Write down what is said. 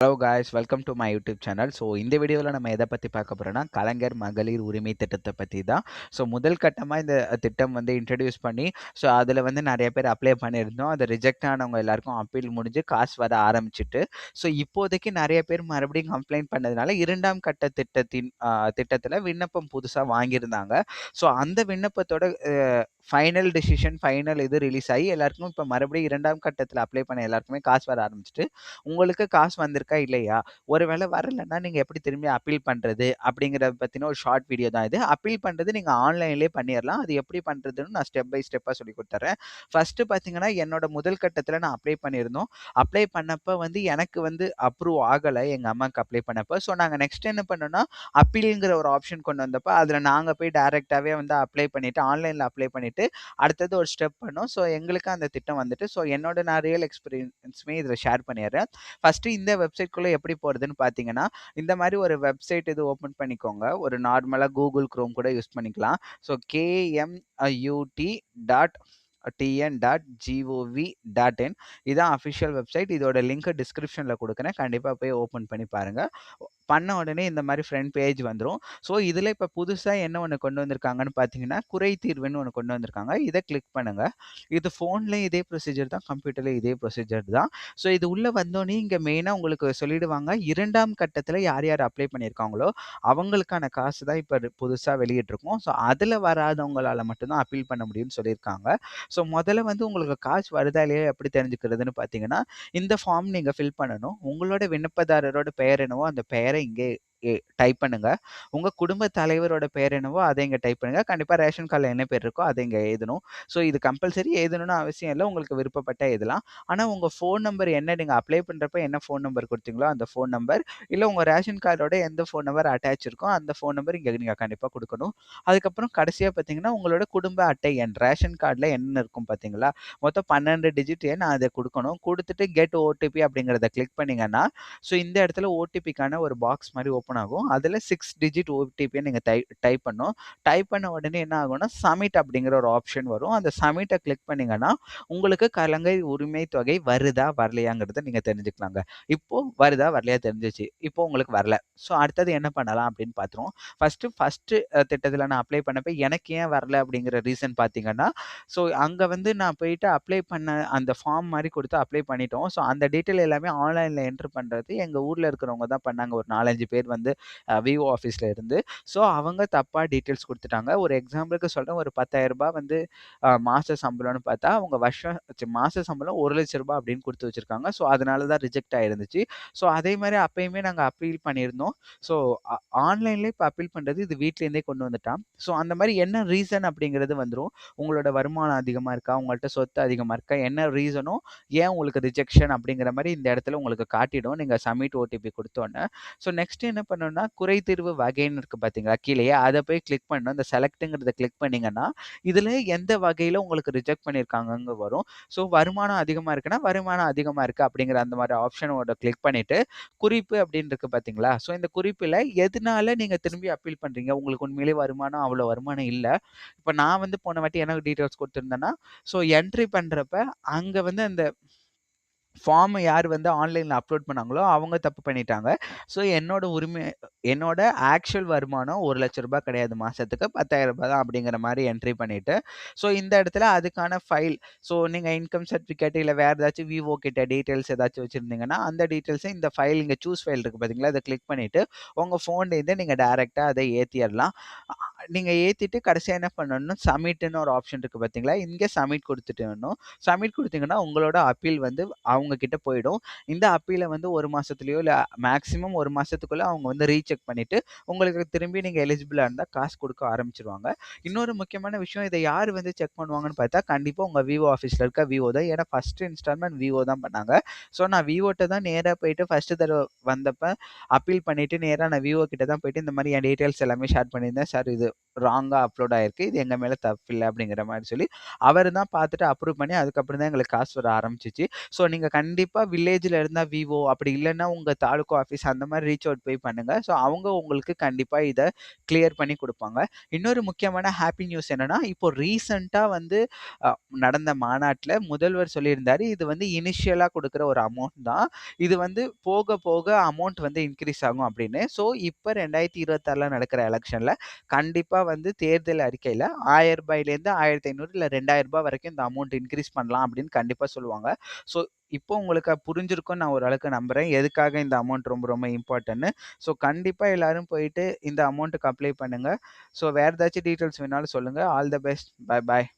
Hello guys welcome to my YouTube channel so இந்த வீடியோவில் நம்ம எதை பற்றி பார்க்க போகிறோம்னா கலைஞர் மகளிர் உரிமை திட்டத்தை பற்றி தான். ஸோ முதல் கட்டமாக இந்த திட்டம் வந்து இன்ட்ரடியூஸ் பண்ணி ஸோ அதில் வந்து நிறைய பேர் அப்ளை பண்ணியிருந்தோம். அது ரிஜெக்ட் ஆனவங்க எல்லாருக்கும் அப்பீல் முடிஞ்சு காசு வர ஆரம்பிச்சிட்டு. ஸோ இப்போதைக்கு நிறைய பேர் மறுபடியும் கம்ப்ளைண்ட் பண்ணதுனால இரண்டாம் கட்ட திட்டத்தின் திட்டத்தில் விண்ணப்பம் புதுசாக வாங்கியிருந்தாங்க. ஸோ அந்த விண்ணப்பத்தோட ஃபைனல் டிசிஷன் ஃபைனல் இது ரிலீஸ் ஆகி எல்லாருக்கும் இப்போ மறுபடியும் இரண்டாம் கட்டத்தில் அப்ளை பண்ண எல்லாருக்குமே காசு வர ஆரம்பிச்சிட்டு உங்களுக்கு காசு வந்திருக்கா இல்லையா? ஒருவேளை வரலன்னா நீங்கள் எப்படி திரும்பி அப்பீல் பண்ணுறது அப்படிங்கிறத பற்றின ஒரு ஷார்ட் வீடியோ தான் இது. அப்பீல் பண்ணுறது நீங்கள் ஆன்லைன்லேயே பண்ணிடலாம் அது எப்படி பண்ணுறதுன்னு நான் ஸ்டெப் பை ஸ்டெப்பாக சொல்லி கொடுத்துறேன். ஃபஸ்ட்டு பார்த்தீங்கன்னா என்னோட முதல் கட்டத்தில் நான் அப்ளை பண்ணியிருந்தோம். அப்ளை பண்ணப்போ வந்து எனக்கு வந்து அப்ரூவ் ஆகலை. எங்கள் அம்மாவுக்கு அப்ளை பண்ணப்போ. ஸோ நாங்கள் நெக்ஸ்ட் என்ன பண்ணோன்னா அப்பீலுங்கிற ஒரு ஆப்ஷன் கொண்டு வந்தப்போ அதில் நாங்கள் போய் டேரெக்டாகவே வந்து அப்ளை பண்ணிவிட்டு ஆன்லைனில் அப்ளை பண்ணிவிட்டு அடுத்தது ஒரு ஸ்டெப் பண்ணோம். ஸோ எங்களுக்கு அந்த திட்டம் வந்துட்டு ஸோ என்னோட நான் ரியல் எக்ஸ்பீரியன்ஸுமே இதில் ஷேர் பண்ணிடுறேன். ஃபஸ்ட்டு இந்த வெப்சைட்குள்ளே எப்படி போகிறதுன்னு பார்த்தீங்கன்னா இந்த மாதிரி ஒரு வெப்சைட் இது ஓப்பன் பண்ணிக்கோங்க. ஒரு நார்மலாக கூகுள் க்ரோம் கூட யூஸ் பண்ணிக்கலாம். So KMUT dot TN dot GOV dot in இதான் அஃபிஷியல் வெப்சைட் இதோட லிங்க் டிஸ்கிரிப்ஷனில் கொடுக்குறேன். கண்டிப்பாக போய் ஓப்பன் பண்ணி பாருங்கள் பண்ண உடனே இந்த மாதிரி ஃப்ரண்ட் பேஜ் வந்துடும் ஸோ இதில் இப்போ புதுசாக என்ன ஒன்று கொண்டு வந்திருக்காங்கன்னு பார்த்தீங்கன்னா குறை தீர்வுன்னு ஒன்று கொண்டு வந்திருக்காங்க. இதை கிளிக் பண்ணுங்கள் இது ஃபோன்லேயும் இதே ப்ரொசீஜர் தான் கம்ப்யூட்டர்லேயும் இதே ப்ரொசீஜர் தான். ஸோ இது உள்ளே வந்தோடனே இங்கே மெயினாக உங்களுக்கு சொல்லிடுவாங்க இரண்டாம் கட்டத்தில் யார் யார் அப்ளை பண்ணியிருக்காங்களோ அவங்களுக்கான காசு தான் இப்போ புதுசாக வெளியிட்ருக்கோம் ஸோ அதில் வராதவங்களால் மட்டும்தான் அப்பீல் பண்ண முடியும்னு சொல்லியிருக்காங்க. ஸோ முதல்ல வந்து உங்களுக்கு காசு வருதா இல்லையா? எப்படி தெரிஞ்சுக்கிறதுன்னு பார்த்தீங்கன்னா இந்த ஃபார்ம் நீங்கள் ஃபில் பண்ணணும். உங்களோட விண்ணப்பதாரரோட பெயர் என்னவோ அந்த பெயரை இங்கே டைப் பண்ணுங்க. உங்க குடும்ப தலைவரோட பேர் என்னவோ அதை இங்கே டைப் பண்ணுங்க. கண்டிப்பாக ரேஷன் கார்டில் என்ன பேர் இருக்கோ அதை இங்கே எழுதணும். ஸோ இது கம்பல்சரி எழுதணும்னு அவசியம் இல்லை. உங்களுக்கு விருப்பப்பட்ட எழுதலாம். ஆனால் உங்கள் ஃபோன் நம்பர் என்ன நீங்கள் அப்ளை பண்ணுறப்ப என்ன ஃபோன் நம்பர் கொடுத்தீங்களோ அந்த ஃபோன் நம்பர் இல்லை உங்கள் ரேஷன் கார்டோட எந்த ஃபோன் நம்பர் அட்டாச் இருக்கோ அந்த ஃபோன் நம்பர் இங்கே நீங்கள் கண்டிப்பாக கொடுக்கணும். அதுக்கப்புறம் கடைசியாக பார்த்தீங்கன்னா உங்களோட குடும்ப அட்டை எண் ரேஷன் கார்டில் என்ன இருக்கும் பார்த்தீங்களா? மொத்தம் பன்னெண்டு டிஜிட் எண் அதை கொடுக்கணும். கொடுத்துட்டு கெட் ஓடிபி அப்படிங்கிறத கிளிக் பண்ணீங்கன்னா ஸோ இந்த இடத்துல ஓடிபிக்கான ஒரு பாக்ஸ் மாதிரி ஓப்பன் ஆகும். அதில் சிக்ஸ் டிஜிட் ஓடிபியை நீங்கள் டை டைப் பண்ணும். டைப் பண்ண உடனே என்ன ஆகும்னா சமிட் அப்படிங்கிற ஒரு ஆப்ஷன் வரும். அந்த சமிட்டை கிளிக் பண்ணிங்கன்னா உங்களுக்கு கலங்கை உரிமை தொகை வருதா வரலையாங்கிறத நீங்கள் தெரிஞ்சுக்கலாங்க. இப்போ வருதா வரலையா தெரிஞ்சிச்சு. இப்போ உங்களுக்கு வரல. ஸோ அடுத்தது என்ன பண்ணலாம் அப்படின்னு பார்த்துருவோம் ஃபஸ்ட்டு ஃபஸ்ட்டு திட்டத்தில் நான் அப்ளை பண்ணப்போ எனக்கு ஏன் வரல அப்படிங்கிற ரீசன் பார்த்தீங்கன்னா ஸோ அங்கே வந்து நான் போயிட்டு அப்ளை பண்ண அந்த ஃபார்ம் மாதிரி கொடுத்து அப்ளை பண்ணிட்டோம். ஸோ அந்த டீட்டெயில் எல்லாமே ஆன்லைனில் என்ட்ரு பண்ணுறது எங்கள் ஊரில் இருக்கிறவங்க தான் பண்ணாங்க. ஒரு நாலஞ்சு பேர் வந்து வந்து விவோ ஆஃபீஸில் இருந்து. ஸோ அவங்க தப்பாக டீட்டெயில்ஸ் கொடுத்துட்டாங்க. ஒரு எக்ஸாம்பிளுக்கு சொல்கிறேன் ஒரு பத்தாயிரரூபா வந்து மாத சம்பளம்னு பார்த்தா அவங்க வருஷம் மாத சம்பளம் ஒரு லட்ச ரூபா அப்படின்னு கொடுத்து வச்சுருக்காங்க. ஸோ அதனால தான் ரிஜெக்ட் ஆகிருந்துச்சு ஸோ அதே மாதிரி அப்பயுமே நாங்கள் அப்பீல் பண்ணியிருந்தோம். ஸோ ஆன்லைன்லேயே இப்போ அப்பீல் பண்ணுறது இது வீட்லேருந்தே கொண்டு வந்துட்டான். ஸோ அந்த மாதிரி என்ன ரீசன் அப்படிங்கிறது வந்துடும் உங்களோட வருமானம் அதிகமாக இருக்கா? உங்கள்கிட்ட சொத்து அதிகமாக இருக்கா? என்ன ரீசனோ ஏன் உங்களுக்கு ரிஜெக்ஷன் அப்படிங்கிற மாதிரி இந்த இடத்துல உங்களுக்கு காட்டிடும். நீங்கள் சப்மிட் ஓடிபி கொடுத்தோன்னே. ஸோ நெக்ஸ்ட் என்ன பண்ணணும்னா குறை தீர்வு வகைன்னு இருக்குது பார்த்தீங்களா கீழேயே அதை போய் கிளிக் பண்ணணும். இந்த செலக்ட்டுங்கிறத கிளிக் பண்ணிங்கன்னா இதில் எந்த வகையில் உங்களுக்கு ரிஜெக்ட் பண்ணியிருக்காங்கங்க வரும். ஸோ வருமானம் அதிகமாக இருக்குன்னா வருமானம் அதிகமாக இருக்குது அப்படிங்கிற அந்த மாதிரி ஆப்ஷனோட கிளிக் பண்ணிவிட்டு குறிப்பு அப்படின்னு இருக்குது பார்த்தீங்களா ஸோ இந்த குறிப்பில் எதனால நீங்கள் திரும்பி அப்பீல் பண்ணுறீங்க உங்களுக்கு உண்மையிலே வருமானம் அவ்வளோ வருமானம் இல்லை. இப்போ நான் வந்து போன வாட்டி எனக்கு டீட்டெயில்ஸ் கொடுத்துருந்தேன்னா ஸோ என்ட்ரி பண்ணுறப்ப அங்கே வந்து அந்த ஃபார்மை யார் வந்து ஆன்லைனில் அப்லோட் பண்ணாங்களோ அவங்க தப்பு பண்ணிட்டாங்க. ஸோ என்னோட உரிமை என்னோட ஆக்சுவல் வருமானம் ஒரு லட்ச ரூபாய் கிடையாது. மாதத்துக்கு பத்தாயிரம் ரூபாய் தான் அப்படிங்கிற மாதிரி என்ட்ரி பண்ணிவிட்டு ஸோ இந்த இடத்துல அதுக்கான ஃபைல் ஸோ நீங்கள் இன்கம் சர்டிஃபிகேட் இல்லை வேறு ஏதாச்சும் விவோ கிட்ட டீட்டெயில்ஸ் ஏதாச்சும் வச்சுருந்தீங்கன்னா அந்த டீட்டெயில்ஸை இந்த ஃபைல் இங்கே சூஸ் ஃபைல் இருக்குது பார்த்தீங்களா அதை கிளிக் பண்ணிவிட்டு உங்கள் ஃபோன்லேருந்து நீங்கள் டேரெக்டாக அதை ஏற்றிடலாம் நீங்கள் ஏற்றிட்டு கடைசியாக என்ன பண்ணணும்? சமிட்னு ஒரு ஆப்ஷன் இருக்குது பார்த்தீங்களா இங்கே சமிட் கொடுத்துட்டு சமிட் கொடுத்தீங்கன்னா உங்களோட அப்பீல் வந்து அவங்க கிட்ட போயிடும். இந்த அப்பீலை வந்து ஒரு மாதத்துலையோ இல்லை மேக்ஸிமம் ஒரு மாதத்துக்குள்ளே அவங்க வந்து ரீசெக் பண்ணிவிட்டு உங்களுக்கு திரும்பி நீங்கள் எலிஜிபிளாக இருந்தால் காசு கொடுக்க ஆரம்பிச்சிருவாங்க. இன்னொரு முக்கியமான விஷயம் இதை யார் வந்து செக் பண்ணுவாங்கன்னு பார்த்தா கண்டிப்பாக உங்கள் விவோ ஆஃபீஸில் இருக்க விவோ தான். ஏன்னா ஃபஸ்ட்டு இன்ஸ்டால்மெண்ட் விவோ தான் பண்ணாங்க. ஸோ நான் விவோட்ட தான் நேராக போயிட்டு ஃபஸ்ட்டு தடவை வந்தப்போ அப்பீல் பண்ணிவிட்டு நேராக நான் விவோ கிட்ட தான் போயிட்டு இந்த மாதிரி என் டீட்டெயில்ஸ் எல்லாமே ஷேர் பண்ணியிருந்தேன். சார் இது ராங்காக அப்லோட் ஆயிருக்கு. இது எங்கள் மேலே தப்பு இல்லை அப்படிங்கிற மாதிரி சொல்லி, அவர் தான் பார்த்துட்டு அப்ரூவ் பண்ணி அதுக்கப்புறம் தான் எங்களுக்கு காசு வர ஆரம்பிச்சிச்சு ஸோ நீங்கள் கண்டிப்பாக வில்லேஜில் இருந்தால் விவோ அப்படி இல்லைன்னா உங்கள் தாலுகா ஆஃபீஸ் அந்த மாதிரி ரீச் அவுட் போய் பண்ணுங்கள் ஸோ அவங்க உங்களுக்கு கண்டிப்பாக இதை கிளியர் பண்ணி கொடுப்பாங்க இன்னொரு முக்கியமான ஹாப்பி நியூஸ் என்னென்னா இப்போ ரீசண்டாக வந்து நடந்த மாநாட்டில் முதல்வர் சொல்லியிருந்தார் இது வந்து இனிஷியலாக கொடுக்குற ஒரு அமௌண்ட் தான். இது வந்து போக போக அமௌண்ட் வந்து இன்க்ரீஸ் ஆகும் அப்படின்னு. ஸோ இப்போ ரெண்டாயிரத்தி இருபத்தாறில் நடக்கிற எலெக்ஷனில் கண்டிப்பாக கண்டிப்பாக வந்து தேர்தல் அறிக்கையில் ஆயிரம் ரூபாயிலேருந்து ஆயிரத்தி ஐநூறு இல்லை ரெண்டாயிரம் ரூபாய் வரைக்கும் இந்த அமௌண்ட் இன்க்ரீஸ் பண்ணலாம் அப்படின்னு கண்டிப்பாக சொல்லுவாங்க. ஸோ இப்போ உங்களுக்கு புரிஞ்சிருக்கும் நான் ஓரளவுக்கு நம்புகிறேன் எதுக்காக இந்த அமௌண்ட் ரொம்ப ரொம்ப இம்பார்ட்டன்ட்ன்னு. ஸோ கண்டிப்பாக எல்லோரும் போயிட்டு இந்த அமௌண்ட்டுக்கு அப்ளை பண்ணுங்கள் ஸோ வேறு ஏதாச்சும் டீட்டெயில்ஸ் வேணாலும் சொல்லுங்கள் all the best. Bye bye.